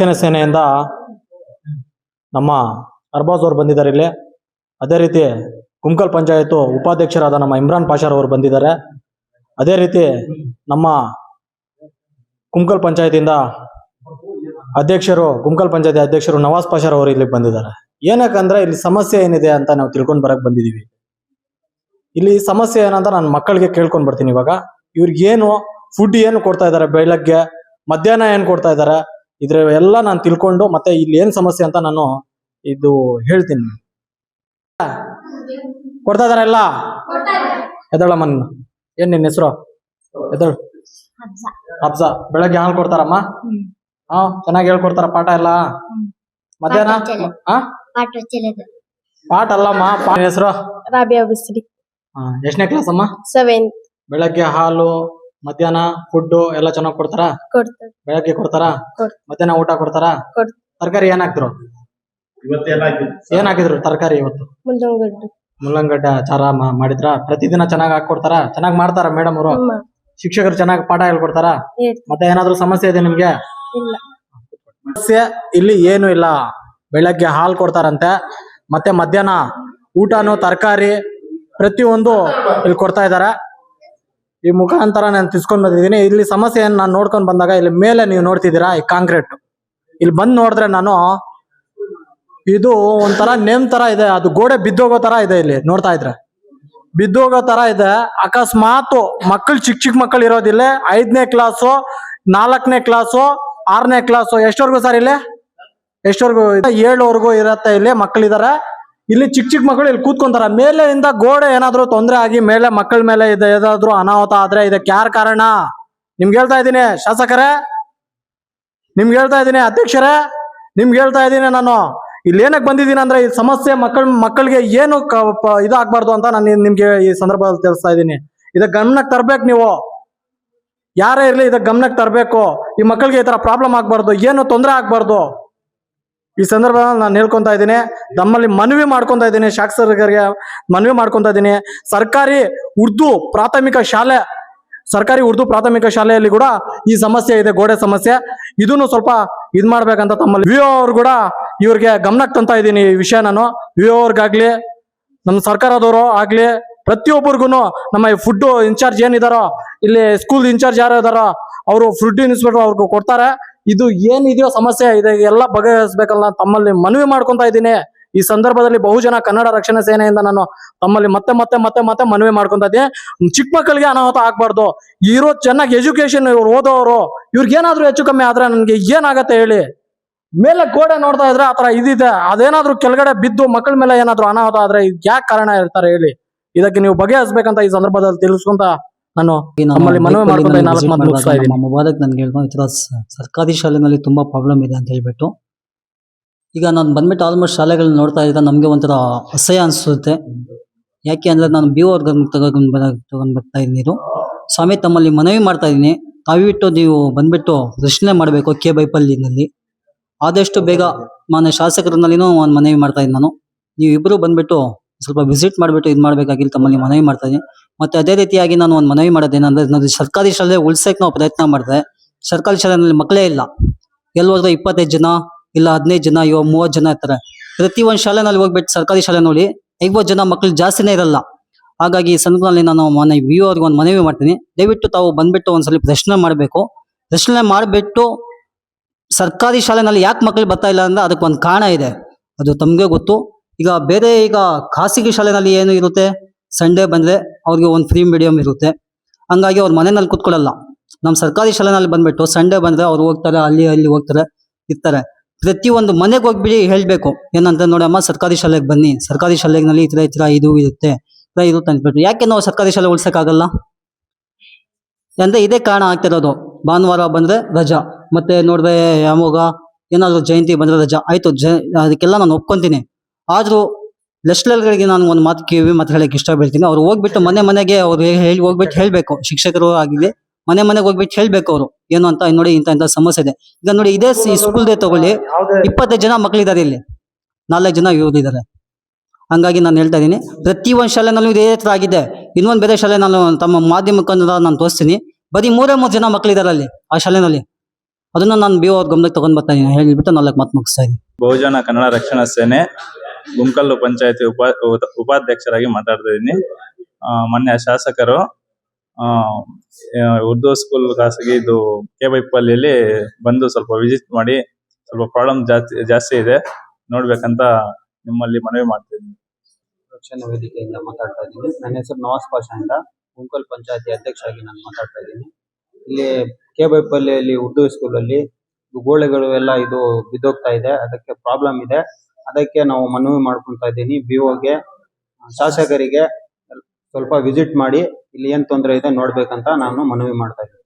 ರಕ್ಷಣೆ ಸೇನೆಯಿಂದ ನಮ್ಮ ಅರ್ಬಾಜ್ ಅವರು ಬಂದಿದ್ದಾರೆ ಇಲ್ಲಿ. ಅದೇ ರೀತಿ ಕುಮ್ಕಲ್ ಪಂಚಾಯತ್ ಉಪಾಧ್ಯಕ್ಷರಾದ ನಮ್ಮ ಇಮ್ರಾನ್ ಪಾಷಾರ್ ಅವರು ಬಂದಿದ್ದಾರೆ. ಅದೇ ರೀತಿ ನಮ್ಮ ಕುಮ್ಕಲ್ ಪಂಚಾಯತಿಂದ ಅಧ್ಯಕ್ಷರು, ಕುಂಕಲ್ ಪಂಚಾಯತ್ ಅಧ್ಯಕ್ಷರು ನವಾಜ್ ಪಾಷಾರ್ ಅವರು ಇಲ್ಲಿಗೆ ಬಂದಿದ್ದಾರೆ. ಏನಕ್ಕಂದ್ರೆ ಇಲ್ಲಿ ಸಮಸ್ಯೆ ಏನಿದೆ ಅಂತ ನಾವು ತಿಳ್ಕೊಂಡ್ ಬರಕ್ ಬಂದಿದೀವಿ. ಇಲ್ಲಿ ಸಮಸ್ಯೆ ಏನಂತ ನಾನು ಮಕ್ಕಳಿಗೆ ಕೇಳ್ಕೊಂಡ್ ಬರ್ತೀನಿ ಇವಾಗ. ಇವ್ರಿಗೆ ಏನು ಫುಡ್ ಏನು ಕೊಡ್ತಾ ಇದ್ದಾರೆ ಬೆಳಗ್ಗೆ, ಮಧ್ಯಾಹ್ನ ಏನ್ ಕೊಡ್ತಾ ಇದಾರೆ ಇದ್ರ ಎಲ್ಲ ನಾನು ತಿಳ್ಕೊಂಡು ಮತ್ತೆ ಇಲ್ಲಿ ಏನ್ ಸಮಸ್ಯೆ ಅಂತ ನಾನು ಇದು ಹೇಳ್ತೀನಿ. ಕೊಡ್ತಾ ಇದಾರೆ ಎಲ್ಲ? ಎದಳಮ್ಮ ಏನ್ ನಿನ್ನ ಹೆಸರು? ಎದಳು ಅಬ್ಸ ಬೆಳಗ್ಗೆ ಹಾಲು ಕೊಡ್ತಾರಮ್ಮ? ಹಾ ಚೆನ್ನಾಗಿ ಹೇಳ್ಕೊಡ್ತಾರ ಪಾಠ ಎಲ್ಲ? ಮಧ್ಯಾಹ್ನ? ಪಾಠ ಅಲ್ಲಮ್ಮ ಪಾಠ. ಹೆಸರು? ರಾಬಿಯಾ ಎಷ್ಟನೇ ಕ್ಲಾಸ್ ಅಮ್ಮ? ಬೆಳಗ್ಗೆ ಹಾಲು ಮಧ್ಯಾಹ್ನ ಫುಡ್ ಎಲ್ಲ ಚೆನ್ನಾಗಿ ಕೊಡ್ತಾರಾ? ಕೊಡ್ತಾರೆ. ಬೆಳಗ್ಗೆ ಕೊಡ್ತಾರಾ? ಕೊಡ್- ಮಧ್ಯಾಹ್ನ ಊಟ ಕೊಡ್ತಾರಾ? ಕೊಡ್- ತರಕಾರಿ ಏನ್ ಹಾಕ್ತಿರು ಏನ್ ಹಾಕಿದ್ರು ತರಕಾರಿ ಇವತ್ತು? ಮುಂಜಾನೆ ಮುಲ್ಲಂಗಡ್ಡೆ ಚಾರ ಮಾ- ಮಾಡಿದ್ರ? ಪ್ರತಿದಿನ ಚೆನ್ನಾಗಿ ಹಾಕೊಡ್ತಾರ ಚೆನ್ನಾಗ್ ಮಾಡ್ತಾರ ಮೇಡಮ್ ಅವರು? ಶಿಕ್ಷಕರು ಚೆನ್ನಾಗಿ ಪಾಠ ಹೇಳ್ಕೊಡ್ತಾರ? ಮತ್ತೆ ಏನಾದ್ರು ಸಮಸ್ಯೆ ಇದೆ ನಿಮ್ಗೆ? ಇಲ್ಲ. ಸಮಸ್ಯೆ ಇಲ್ಲಿ ಏನು ಇಲ್ಲ. ಬೆಳಗ್ಗೆ ಹಾಲು ಕೊಡ್ತಾರಂತೆ. ಮತ್ತೆ ಮಧ್ಯಾಹ್ನ ಊಟನು ತರಕಾರಿ ಪ್ರತಿಯೊಂದು ಇಲ್ಲಿ ಕೊಡ್ತಾ ಇದಾರೆ. ಈ ಮುಖಾಂತರ ನಾನು ತಿಸ್ಕೊಂಡ್ ಬಂದಿದ್ದೀನಿ. ಇಲ್ಲಿ ಸಮಸ್ಯೆಯನ್ನು ನಾನು ನೋಡ್ಕೊಂಡ್ ಬಂದಾಗ ಇಲ್ಲಿ ಮೇಲೆ ನೀವು ನೋಡ್ತಿದ್ದೀರಾ ಈ ಕಾಂಕ್ರೀಟ್. ಇಲ್ಲಿ ಬಂದ್ ನೋಡಿದ್ರೆ ನಾನು ಇದು ಒಂಥರ ನೇಮ್ ತರ ಇದೆ. ಅದು ಗೋಡೆ ಬಿದ್ದೋಗೋ ತರ ಇದೆ ಇಲ್ಲಿ, ನೋಡ್ತಾ ಇದ್ರೆ. ಬಿದ್ದೋಗೋ ತರ ಇದೆ. ಅಕಸ್ಮಾತ್ ಮಕ್ಕಳು ಚಿಕ್ಕ ಚಿಕ್ಕ ಮಕ್ಕಳು ಇರೋದಿಲ್ಲ ಐದನೇ ಕ್ಲಾಸು ನಾಲ್ಕನೇ ಕ್ಲಾಸು ಆರನೇ ಕ್ಲಾಸು ಎಷ್ಟವರೆಗೂ ಸರ್ ಇಲ್ಲಿ? ಎಷ್ಟವರೆಗೂ? ಏಳುವರೆಗೂ ಇರತ್ತೆ ಇಲ್ಲಿ ಮಕ್ಕಳಿದಾರೆ. ಇಲ್ಲಿ ಚಿಕ್ಕ ಚಿಕ್ಕ ಮಕ್ಕಳು ಇಲ್ಲಿ ಕೂತ್ಕೊಂತಾರ. ಮೇಲೆಯಿಂದ ಗೋಡೆ ಏನಾದ್ರು ತೊಂದರೆ ಆಗಿ, ಮೇಲೆ ಮಕ್ಕಳ ಮೇಲೆ ಇದೆ, ಏನಾದ್ರು ಅನಾಹುತ ಆದ್ರೆ ಇದಕ್ಕೆ ಯಾರ ಕಾರಣ? ನಿಮ್ಗೆ ಹೇಳ್ತಾ ಇದ್ದೀನಿ, ಶಾಸಕರೇ. ನಿಮ್ಗೆ ಹೇಳ್ತಾ ಇದ್ದೀನಿ, ಅಧ್ಯಕ್ಷರೇ. ನಿಮ್ಗೆ ಹೇಳ್ತಾ ಇದ್ದೀನಿ ನಾನು. ಇಲ್ಲಿ ಏನಕ್ಕೆ ಬಂದಿದ್ದೀನಿ ಅಂದ್ರೆ, ಈ ಸಮಸ್ಯೆ ಮಕ್ಕಳ, ಮಕ್ಕಳಿಗೆ ಏನು ಇದಾಗ್ಬಾರ್ದು ಅಂತ ನಾನು ನಿಮ್ಗೆ ಈ ಸಂದರ್ಭದಲ್ಲಿ ತಿಳಿಸ್ತಾ ಇದ್ದೀನಿ. ಇದಕ್ಕೆ ಗಮನಕ್ಕೆ ತರ್ಬೇಕು ನೀವು. ಯಾರೇ ಇರಲಿ ಇದಕ್ಕೆ ಗಮನಕ್ಕೆ ತರಬೇಕು. ಈ ಮಕ್ಕಳಿಗೆ ಈ ಥರ ಪ್ರಾಬ್ಲಮ್ ಆಗಬಾರ್ದು, ಏನು ತೊಂದರೆ ಆಗ್ಬಾರ್ದು. ಈ ಸಂದರ್ಭದಲ್ಲಿ ನಾನು ಹೇಳ್ಕೊತಾ ಇದ್ದೀನಿ, ನಮ್ಮಲ್ಲಿ ಮನವಿ ಮಾಡ್ಕೊತಾ ಇದ್ದೀನಿ ಶಾಸಕರಿಗೆ ಮನವಿ ಮಾಡ್ಕೊತಾ ಇದ್ದೀನಿ. ಸರ್ಕಾರಿ ಉರ್ದು ಪ್ರಾಥಮಿಕ ಶಾಲೆ, ಸರ್ಕಾರಿ ಉರ್ದು ಪ್ರಾಥಮಿಕ ಶಾಲೆಯಲ್ಲಿ ಕೂಡ ಈ ಸಮಸ್ಯೆ ಇದೆ, ಗೋಡೆ ಸಮಸ್ಯೆ. ಇದನ್ನು ಸ್ವಲ್ಪ ಇದು ಮಾಡ್ಬೇಕಂತ ತಮ್ಮಲ್ಲಿ. ವಿ ಅವ್ರು ಕೂಡ ಇವ್ರಿಗೆ ಗಮನಕ್ಕೆ ತಂತ ಇದ್ದೀನಿ ಈ ವಿಷಯ ನಾನು. ವಿ ಅವ್ರಿಗಾಗ್ಲಿ, ನಮ್ಮ ಸರ್ಕಾರದವರು ಆಗ್ಲಿ ಪ್ರತಿಯೊಬ್ಬರಿಗೂ ನಮ್ಮ ಫುಡ್ ಇನ್ಚಾರ್ಜ್ ಏನಿದಾರೋ, ಇಲ್ಲಿ ಸ್ಕೂಲ್ ಇನ್ಚಾರ್ಜ್ ಯಾರು ಇದಾರೋ, ಅವರು ಫುಡ್ ಇನ್ಸ್ಪೆಕ್ಟರ್ ಅವ್ರಿಗೂ ಕೊಡ್ತಾರೆ. ಇದು ಏನಿದೆಯೋ ಸಮಸ್ಯೆ ಇದೆ ಎಲ್ಲ ಬಗೆಹರಿಸಬೇಕಲ್ಲ ತಮ್ಮಲ್ಲಿ ಮನವಿ ಮಾಡ್ಕೊಂತ ಇದ್ದೀನಿ. ಈ ಸಂದರ್ಭದಲ್ಲಿ ಬಹುಜನ ಕನ್ನಡ ರಕ್ಷಣಾ ಸೇನೆಯಿಂದ ನಾನು ತಮ್ಮಲ್ಲಿ ಮತ್ತೆ ಮತ್ತೆ ಮತ್ತೆ ಮತ್ತೆ ಮನವಿ ಮಾಡ್ಕೊಂತ ಇದ್ದೀನಿ. ಚಿಕ್ಕ ಮಕ್ಕಳಿಗೆ ಅನಾಹುತ ಆಗ್ಬಾರ್ದು. ಇರೋ ಚೆನ್ನಾಗಿ ಎಜುಕೇಶನ್ ಇವ್ರು ಓದೋರು, ಇವ್ರಿಗೆ ಏನಾದ್ರೂ ಹೆಚ್ಚು ಕಮ್ಮಿ ಆದ್ರೆ ನನ್ಗೆ ಏನಾಗತ್ತೆ ಹೇಳಿ. ಮೇಲೆ ಗೋಡೆ ನೋಡ್ತಾ ಇದ್ರೆ ಆತರ ಇದಿದೆ. ಅದೇನಾದ್ರೂ ಕೆಳಗಡೆ ಬಿದ್ದು ಮಕ್ಕಳ ಮೇಲೆ ಏನಾದ್ರೂ ಅನಾಹುತ ಆದ್ರೆ ಯಾಕೆ ಕಾರಣ ಇರ್ತಾರೆ ಹೇಳಿ. ಇದಕ್ಕೆ ನೀವು ಬಗೆಹರಿಸ್ಬೇಕಂತ ಈ ಸಂದರ್ಭದಲ್ಲಿ ತಿಳಿಸ್ಕೊಂತ ನಾನು ನಮ್ಮಲ್ಲಿ ಮನವಿ ಬೈಕಲ್ಲಿ ಮಾಡ್ಕೊಂಡು ನಾಲ್ಕು visit ಮಾತು ಮುಗಿಸ್ತಾ ಇದ್ದೀನಿ. ನಮ್ಮ ಮುಬಾರಕ್ ನನ್ಗೆ ಹೇಳ್ಕೊಂಡು ಈ ಥರ ಸರ್ಕಾರಿ ಶಾಲೆನಲ್ಲಿ ತುಂಬಾ ಪ್ರಾಬ್ಲಮ್ ಇದೆ ಅಂತ ಹೇಳ್ಬಿಟ್ಟು. ಈಗ ನಾನು ಬಂದ್ಬಿಟ್ಟು ಆಲ್ಮೋಸ್ಟ್ ಶಾಲೆಗಳನ್ನ ನೋಡ್ತಾ ಇದ್ದಾಗ ನಮ್ಗೆ ಒಂಥರ ಅಸಹ್ಯ ಅನ್ಸುತ್ತೆ. ಯಾಕೆ ಅಂದ್ರೆ ನಾನು ಬಿ ಓ ತಗೊಂಡ್ ಬರ ಬರ್ತಾ ಇದ್ದೀನಿ ಇದು. ಸ್ವಾಮಿ ತಮ್ಮಲ್ಲಿ ಮನವಿ ಮಾಡ್ತಾ ಇದ್ದೀನಿ. ತಾವಿಟ್ಟು ನೀವು ಬಂದ್ಬಿಟ್ಟು ರಕ್ಷಣೆ ಮಾಡಬೇಕು ಕೆ ಬೈಪಲ್ಲಿನಲ್ಲಿ. ಆದಷ್ಟು ಬೇಗ ಮಾನ್ಯ ಶಾಸಕರಲ್ಲಿನೂ ಒಂದು ಮನವಿ ಮಾಡ್ತಾ ಇದ್ದೀನಿ ನಾನು. ನೀವು ಇಬ್ಬರು ಬಂದ್ಬಿಟ್ಟು ಸ್ವಲ್ಪ ವಿಸಿಟ್ ಮಾಡಿಬಿಟ್ಟು ಇದು ಮಾಡಬೇಕಾಗಿಲ್ಲ ತಮ್ಮಲ್ಲಿ ಮನವಿ ಮಾಡ್ತಾ ಇದ್ದೀನಿ. ಮತ್ತೆ ಅದೇ ರೀತಿಯಾಗಿ ನಾನು ಒಂದು ಮನವಿ ಮಾಡೋದೇನಂದ್ರೆ ನಾವು ಸರ್ಕಾರಿ ಶಾಲೆ ಉಳ್ಸಕ್ಕೆ ನಾವು ಪ್ರಯತ್ನ ಮಾಡಿದ್ರೆ, ಸರ್ಕಾರಿ ಶಾಲೆನಲ್ಲಿ ಮಕ್ಕಳೇ ಇಲ್ಲ. ಎಲ್ಲಿ ಹೋದ್ರೆ ಇಪ್ಪತ್ತೈದು ಜನ ಇಲ್ಲ ಹದಿನೈದು ಜನ, ಇವಾಗ ಮೂವತ್ತು ಜನ ಇರ್ತಾರೆ. ಪ್ರತಿ ಒಂದು ಶಾಲೆನಲ್ಲಿ ಹೋಗ್ಬಿಟ್ಟು ಸರ್ಕಾರಿ ಶಾಲೆ ನೋಡಿ, ಐವತ್ತು ಜನ ಮಕ್ಕಳು ಜಾಸ್ತಿನೇ ಇರಲ್ಲ. ಹಾಗಾಗಿ ಈ ಸಂದರ್ಭದಲ್ಲಿ ನಾನು ಮನೆ ವಿ ಅವ್ರಿಗೆ ಒಂದು ಮನವಿ ಮಾಡ್ತೀನಿ. ದಯವಿಟ್ಟು ತಾವು ಬಂದ್ಬಿಟ್ಟು ಒಂದ್ಸಲಿ ಪ್ರಶ್ನೆ ಮಾಡಬೇಕು. ಪ್ರಶ್ನೆ ಮಾಡಿಬಿಟ್ಟು ಸರ್ಕಾರಿ ಶಾಲೆನಲ್ಲಿ ಯಾಕೆ ಮಕ್ಕಳು ಬರ್ತಾ ಇಲ್ಲ ಅಂದ್ರೆ ಅದಕ್ಕೆ ಒಂದು ಕಾರಣ ಇದೆ. ಅದು ತಮಗೆ ಗೊತ್ತು. ಈಗ ಬೇರೆ ಈಗ ಖಾಸಗಿ ಶಾಲೆನಲ್ಲಿ ಏನು ಇರುತ್ತೆ? ಸಂಡೇ ಬಂದ್ರೆ ಅವ್ರಿಗೆ ಒಂದು ಫ್ರೀ ಮೀಡಿಯಂ ಇರುತ್ತೆ. ಹಂಗಾಗಿ ಅವ್ರ ಮನೆಯಲ್ಲಿ ಕುತ್ಕೊಳ್ಳಲ್ಲ. ನಮ್ಮ ಸರ್ಕಾರಿ ಶಾಲೆನಲ್ಲಿ ಬಂದ್ಬಿಟ್ಟು ಸಂಡೇ ಬಂದ್ರೆ ಅವ್ರು ಹೋಗ್ತಾರೆ, ಅಲ್ಲಿ ಅಲ್ಲಿ ಹೋಗ್ತಾರೆ, ಇರ್ತಾರೆ. ಪ್ರತಿಯೊಂದು ಮನೆಗೆ ಹೋಗ್ಬಿಡಿ ಹೇಳಬೇಕು. ಏನಂತ ನೋಡಮ್ಮ, ಸರ್ಕಾರಿ ಶಾಲೆಗೆ ಬನ್ನಿ. ಸರ್ಕಾರಿ ಶಾಲೆನಲ್ಲಿ ಈ ಥರ ಈ ಥರ ಇದು ಇರುತ್ತೆ. ಥರ ಇರುತ್ತೆ ಅಂದ್ಬಿಟ್ಟು ಯಾಕೆ ನಾವು ಸರ್ಕಾರಿ ಶಾಲೆ ಉಳ್ಸೋಕ್ಕಾಗಲ್ಲ? ಅಂದರೆ ಇದೇ ಕಾರಣ ಆಗ್ತಿರೋದು ಭಾನುವಾರ ಬಂದರೆ ರಜಾ. ಮತ್ತೆ ನೋಡಿದ್ರೆ ಯಾವಾಗ ಏನಾದರೂ ಜಯಂತಿ ಬಂದರೆ ರಜಾ. ಆಯಿತು, ಜ ಅದಕ್ಕೆಲ್ಲ ನಾನು ಒಪ್ಕೊತೀನಿ. ಆದ್ರೂ ಲೆಸ್ಲರ್ಗಳಿಗೆ ನಾನು ಒಂದು ಮಾತು ಕೇಳಿ ಮಾತು ಹೇಳಕ್ ಇಷ್ಟ ಬೀಳ್ತೀನಿ ಅವ್ರು ಹೋಗ್ಬಿಟ್ಟು ಮನೆ ಮನೆಗೆ ಅವ್ರು ಹೇಳಿ ಹೋಗ್ಬಿಟ್ಟು ಹೇಳ್ಬೇಕು. ಶಿಕ್ಷಕರು ಆಗಲಿ ಮನೆ ಮನೆಗೆ ಹೋಗ್ಬಿಟ್ಟು ಹೇಳ್ಬೇಕು ಅವರು. ಏನು ಅಂತ, ನೋಡಿ ಇಂತ ಇಂತ ಸಮಸ್ಯೆ ಇದೆ. ಈಗ ನೋಡಿ ಇದೇ ಸ್ಕೂಲ್ದೇ ತಗೊಳ್ಳಿ, ಇಪ್ಪತ್ತೈದು ಜನ ಮಕ್ಕಳಿದ್ದಾರೆ ಇಲ್ಲಿ. ನಾಲ್ಕು ಜನ ಇವ್ರಿದ್ದಾರೆ ಹಂಗಾಗಿ ನಾನು ಹೇಳ್ತಾ ಇದ್ದೀನಿ ಪ್ರತಿ ಒಂದು ಶಾಲೆನಲ್ಲೂ ಇದೇ ಥರ ಆಗಿದೆ. ಇನ್ನೊಂದು ಬೇರೆ ಶಾಲೆ ನಾನು ತಮ್ಮ ಮಾಧ್ಯಮಕ್ಕಂದ್ರೆ ನಾನು ತೋರಿಸ್ತೀನಿ. ಬರೀ ಮೂರೇ ಮೂರು ಜನ ಮಕ್ಕಳಿದ್ದಾರೆ ಅಲ್ಲಿ, ಆ ಶಾಲೆನಲ್ಲಿ. ಅದನ್ನ ನಾನು ಬಿ ಅವ್ರ ಗಮನಕ್ಕೆ ತಗೊಂಡ್ ಬರ್ತಾ ಇದ್ದೀನಿ. ಹೇಳಿಬಿಟ್ಟು ನಾಲ್ಕು ಮಾತು ಮುಗಿಸ್ತಾ ಇದ್ದೀನಿ. ಬಹುಜನ ಕನ್ನಡ ರಕ್ಷಣಾ ಸೇನೆ ಗುಂಕಲ್ಲು ಪಂಚಾಯತಿ ಉಪ, ಉಪ- ಉಪಾಧ್ಯಕ್ಷರಾಗಿ ಮಾತಾಡ್ತಾ ಇದ್ದೀನಿ. ಮೊನ್ನೆ ಶಾಸಕರು ಉರ್ದು ಸ್ಕೂಲ್ ಖಾಸಗಿ ಇದು ಕೆ ಬೈಪಲ್ಲಿಯಲ್ಲಿ ಬಂದು ಸ್ವಲ್ಪ ವಿಸಿಟ್ ಮಾಡಿ, ಸ್ವಲ್ಪ ಪ್ರಾಬ್ಲಮ್ ಜಾಸ್ತಿ ಜಾಸ್ತಿ ಇದೆ. ನೋಡ್ಬೇಕಂತ ನಿಮ್ಮಲ್ಲಿ ಮನವಿ ಮಾಡ್ತಿದ್ದೀನಿ ರಕ್ಷಣಾ ವೇದಿಕೆಯಿಂದ ಮಾತಾಡ್ತಾ ಇದ್ದೀನಿ. ನನ್ನ ಹೆಸರು ನವಾಸ್ ಪಾಷಾ ಅಂತ. ಗುಂಕಲ್ ಪಂಚಾಯತಿ ಅಧ್ಯಕ್ಷರಾಗಿ ನಾನು ಮಾತಾಡ್ತಾ ಇದ್ದೀನಿ. ಇಲ್ಲಿ ಕೆ ಬೈಪಲ್ಲಿಯಲ್ಲಿ ಉರ್ದು ಸ್ಕೂಲಲ್ಲಿ ಗೋಡೆಗಳು ಎಲ್ಲ ಇದು ಬಿದ್ದೋಗ್ತಾ ಇದೆ. ಅದಕ್ಕೆ ಪ್ರಾಬ್ಲಮ್ ಇದೆ. ಅದಕ್ಕೆ ನಾವು ಮನವಿ ಮಾಡ್ಕೊಂತ ಇದ್ದೀನಿ. ಬಿ ಗೆ ಶಾಸಕರಿಗೆ ಸ್ವಲ್ಪ ವಿಸಿಟ್ ಮಾಡಿ, ಇಲ್ಲಿ ಏನ್ ತೊಂದರೆ ಇದೆ ನೋಡ್ಬೇಕಂತ ನಾನು ಮನವಿ ಮಾಡ್ತಾ ಇದ್ದೀನಿ.